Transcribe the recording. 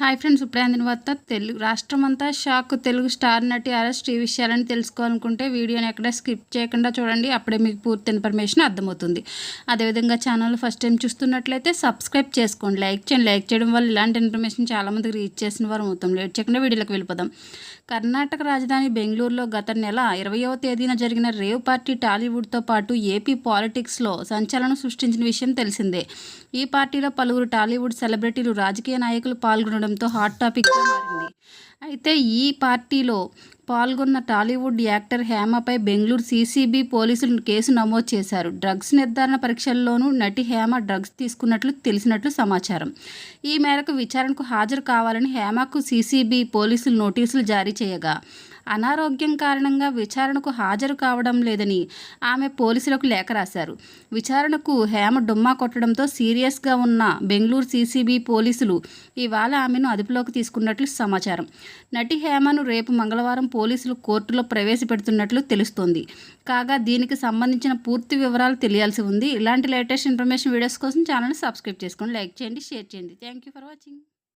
Hi friends ఇప్పుడు అందిన వార్త తెలుగు రాష్ట్రమంతా షాక్. తెలుగు స్టార్ నటి అరెస్ట్ ఈ విషయాలని తెలుసుకోవాలనుకుంటే వీడియోని ఎక్కడ స్కిప్ చేయకుండా చూడండి అప్పుడే మీకు పూర్తి ఇన్ఫర్మేషన్ అర్థమవుతుంది. అదేవిధంగా ఛానల్ ఫస్ట్ టైం చూస్తున్నట్లయితే సబ్స్క్రైబ్ చేసుకోండి లైక్ చేయండి. లైక్ చేయడం వల్ల ఇలాంటి ఇన్ఫర్మేషన్ చాలామందికి రీచ్ చేసిన వారు అవుతాం. లేట్ చేయకుండా వీడియోలోకి వెళ్ళిపోదాం. కర్ణాటక రాజధాని బెంగళూరులో గత నెల ఇరవయవ తేదీన జరిగిన రేవ్ పార్టీ టాలీవుడ్తో పాటు ఏపీ పాలిటిక్స్లో సంచలనం సృష్టించిన విషయం తెలిసిందే. ఈ పార్టీలో పలువురు టాలీవుడ్ సెలబ్రిటీలు రాజకీయ నాయకులు పాల్గొనడం పాల్గొనడంతో హాట్ టాపిక్గా మారింది. అయితే ఈ పార్టీలో పాల్గొన్న టాలీవుడ్ యాక్టర్ హేమపై బెంగళూరు సీసీబీ పోలీసులు కేసు నమోదు చేశారు. డ్రగ్స్ నిర్ధారణ పరీక్షల్లోనూ నటి హేమ డ్రగ్స్ తీసుకున్నట్లు తెలిసినట్లు సమాచారం. ఈ మేరకు విచారణకు హాజరు కావాలని హేమకు సీసీబీ పోలీసులు నోటీసులు జారీ చేయగా అనారోగ్యం కారణంగా విచారణకు హాజరు కావడం లేదని ఆమె పోలీసులకు లేఖ రాశారు. విచారణకు హేమ డుమ్మా కొట్టడంతో సీరియస్గా ఉన్న బెంగళూరు సీసీబీ పోలీసులు ఇవాళ ఆమెను అదుపులోకి తీసుకున్నట్లు సమాచారం. నటి హేమను రేపు మంగళవారం పోలీసులు కోర్టులో ప్రవేశపెడుతున్నట్లు తెలుస్తోంది. కాగా దీనికి సంబంధించిన పూర్తి వివరాలు తెలియాల్సి ఉంది. ఇలాంటి లేటెస్ట్ ఇన్ఫర్మేషన్ వీడియోస్ కోసం ఛానల్ సబ్స్క్రైబ్ చేసుకోండి లైక్ చేయండి షేర్ చేయండి. Thank you for watching.